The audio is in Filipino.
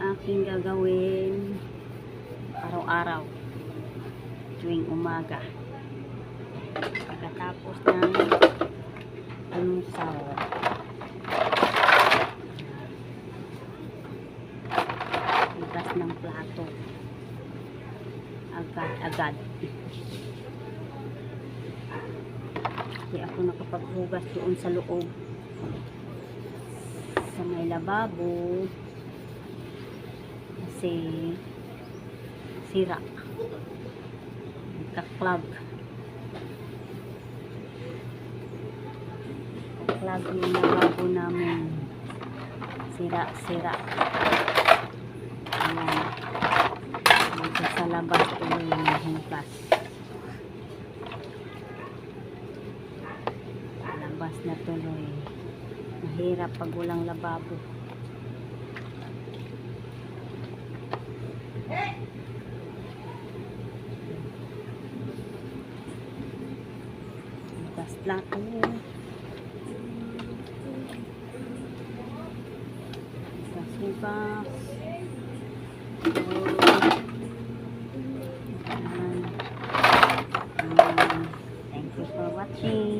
aking gagawin araw-araw tuwing umaga. Pagkatapos ng almusal hugas ng plato. Agad-agad hindi ako nakapaghugas doon sa loob. Sa may lababo kasi sira nagka-clog clog yung lababo namin. Sira-sira ayan. Dito sa labas tuloy yung hugas labas na tuloy. Mahirap pag walang lababo Last lang kami. Sasipas. So, watching.